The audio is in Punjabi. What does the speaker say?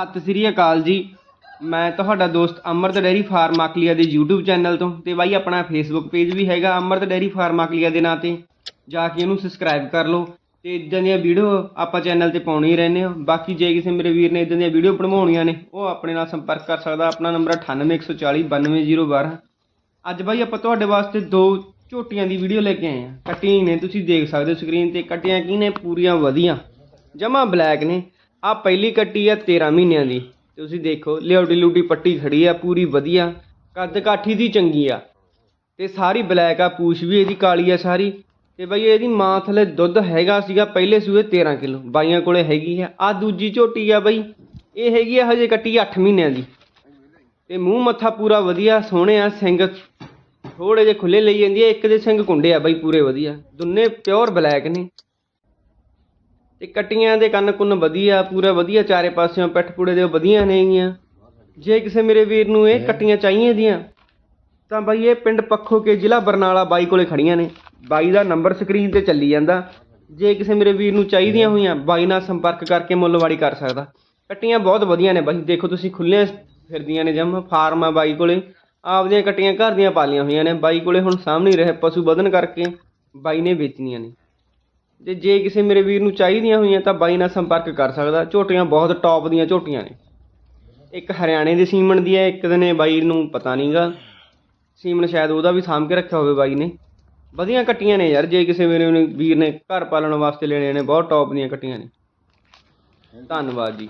ਸਤਿ ਸ੍ਰੀ ਅਕਾਲ ਜੀ। ਮੈਂ ਤੁਹਾਡਾ ਦੋਸਤ ਅਮਰਤ ਡੈਰੀ ਫਾਰਮ ਆਕਲੀਆ ਦੇ YouTube ਚੈਨਲ ਤੋਂ ਤੇ ਬਾਈ ਆਪਣਾ Facebook ਪੇਜ ਵੀ ਹੈਗਾ ਅਮਰਤ ਡੈਰੀ ਫਾਰਮ ਆਕਲੀਆ ਦੇ ਨਾਂ ਤੇ। ਜਾ ਕੇ ਉਹਨੂੰ ਸਬਸਕ੍ਰਾਈਬ ਕਰ ਲਓ ਤੇ ਇਦਾਂ ਦੀਆਂ ਵੀਡੀਓ ਆਪਾਂ ਚੈਨਲ ਤੇ ਪਾਉਣੀ ਹੀ ਰਹਿੰਦੇ ਹਾਂ। ਬਾਕੀ ਜੇ ਕਿਸੇ ਮੇਰੇ ਵੀਰ ਨੇ ਇਦਾਂ ਦੀਆਂ ਵੀਡੀਓ ਬਣਵਾਉਣੀਆਂ ਨੇ, ਉਹ ਆਪਣੇ ਨਾਲ ਸੰਪਰਕ ਕਰ ਸਕਦਾ। ਆਪਣਾ ਨੰਬਰ 98140 92012 ਅੱਜ ਬਾਈ ਆਪਾਂ ਤੁਹਾਡੇ ਵਾਸਤੇ ਦੋ ਝੋਟੀਆਂ ਦੀ ਵੀਡੀਓ ਲੈ ਕੇ ਆਏ ਆ ਕੱਟੀਆਂ ਨੇ, ਤੁਸੀਂ ਦੇਖ ਸਕਦੇ ਹੋ ਸਕਰੀਨ ਤੇ। ਕੱਟੀਆਂ ਕੀ ਨੇ? ਪੂਰੀਆਂ ਵਧੀਆ। ਜਮਾ ਬਲੈਕ ਨੇ। ਆ ਪਹਿਲੀ ਕੱਟੀ ਆ 13 ਮਹੀਨਿਆਂ ਦੀ। ਤੁਸੀਂ ਦੇਖੋ ਲਿਓਡੀ ਲੂਡੀ ਪੱਟੀ ਖੜੀ ਆ, ਪੂਰੀ ਵਧੀਆ। ਕੱਦ ਕਾਠੀ ਦੀ ਚੰਗੀ ਆ। ਤੇ ਸਾਰੀ ਬਲੈਕ ਆ, ਪੂਛ ਵੀ ਇਹਦੀ ਕਾਲੀ ਆ ਸਾਰੀ। ਤੇ ਬਈ ਇਹਦੀ ਮਾਂ ਥਲੇ ਦੁੱਧ ਹੈਗਾ ਸੀਗਾ, ਪਹਿਲੇ ਸੂਏ 13 ਕਿਲੋ। ਬਾਈਆਂ ਕੋਲੇ ਹੈਗੀ ਆ। ਆ ਦੂਜੀ ਝੋਟੀ ਆ ਬਈ, ਇਹ ਹੈਗੀ ਆ ਹਜੇ ਕੱਟੀ 8 ਮਹੀਨਿਆਂ ਦੀ। ਤੇ ਮੂੰਹ ਮੱਥਾ ਪੂਰਾ ਵਧੀਆ, ਸੋਹਣੇ ਆ, ਸਿੰਘ ਥੋੜੇ ਜਿਹੇ ਖੁੱਲੇ ਲਈ ਜਾਂਦੀ ਆ, ਇੱਕ ਦੇ ਸਿੰਘ ਕੁੰਡੇ ਆ ਬਈ, ਪੂਰੇ ਵਧੀਆ। ਦੋਨੇ ਪਿਓਰ ਬਲੈਕ ਨੇ। ਤੇ ਕਟੀਆਂ ਦੇ ਕੰਨ ਕੁੰਨ ਵਧੀਆ ਪੂਰਾ ਵਧੀਆ ਚਾਰੇ ਪਾਸਿਓਂ ਪਿੱਠ ਪੂੜੇ ਦੇ ਵਧੀਆ ਨੇਗੀਆਂ ਜੇ ਕਿਸੇ ਮੇਰੇ ਵੀਰ ਨੂੰ ਇਹ ਕਟੀਆਂ ਚਾਹੀਏ ਦੀਆਂ ਤਾਂ ਬਾਈ ਇਹ ਪਿੰਡ ਪੱਖੋ ਕੇ ਜ਼ਿਲ੍ਹਾ ਬਰਨਾਲਾ ਬਾਈ ਕੋਲੇ ਖੜੀਆਂ ਨੇ। ਬਾਈ ਦਾ ਨੰਬਰ ਸਕਰੀਨ ਤੇ ਚੱਲੀ ਜਾਂਦਾ। ਜੇ ਕਿਸੇ ਮੇਰੇ ਵੀਰ ਨੂੰ ਚਾਹੀਦੀਆਂ ਹੋਈਆਂ ਬਾਈ ਨਾਲ ਸੰਪਰਕ ਕਰਕੇ ਮੁੱਲਵਾੜੀ ਕਰ ਸਕਦਾ। ਕੱਟੀਆਂ ਬਹੁਤ ਵਧੀਆ ਨੇ ਬਾਈ ਦੇਖੋ ਤੁਸੀਂ ਖੁੱਲੀਆਂ ਫਿਰਦੀਆਂ ਨੇ ਜਮ ਫਾਰਮ ਆ ਬਾਈ ਕੋਲੇ। ਆਪਦੀਆਂ ਕੱਟੀਆਂ ਘਰ ਦੀਆਂ ਪਾਲੀਆਂ ਹੋਈਆਂ ਨੇ। ਬਾਈ ਕੋਲੇ ਹੁਣ ਸਾਹਮਣੇ ਰਹੇ ਪਸ਼ੂ ਵਧਣ ਕਰਕੇ ਬਾਈ ਨੇ ਵੇਚਣੀਆਂ ਨੇ। ਤੇ ਜੇ ਕਿਸੇ ਮੇਰੇ ਵੀਰ ਨੂੰ ਚਾਹੀਦੀਆਂ ਹੋਈਆਂ ਤਾਂ ਬਾਈ ਨਾਲ ਸੰਪਰਕ ਕਰ ਸਕਦਾ। ਝੋਟੀਆਂ ਬਹੁਤ ਟੌਪ ਦੀਆਂ ਝੋਟੀਆਂ ਨੇ। ਇੱਕ ਹਰਿਆਣੇ ਦੇ ਸੀਮਨ ਦੀ ਹੈ, ਇੱਕ ਦੇ ਨੇ ਬਾਈ ਨੂੰ ਪਤਾ ਨਹੀਂਗਾ। ਸੀਮਨ ਸ਼ਾਇਦ ਉਹਦਾ ਵੀ ਸਾਂਭ ਕੇ ਰੱਖਿਆ ਹੋਵੇ ਬਾਈ ਨੇ। ਵਧੀਆ ਕੱਟੀਆਂ ਨੇ ਯਾਰ, ਜੇ ਕਿਸੇ ਮੇਰੇ ਵੀਰ ਨੇ ਘਰ ਪਾਲਣ ਵਾਸਤੇ ਲੈਣੇ ਨੇ, ਬਹੁਤ ਟੌਪ ਦੀਆਂ ਕੱਟੀਆਂ ਨੇ। ਧੰਨਵਾਦ ਜੀ।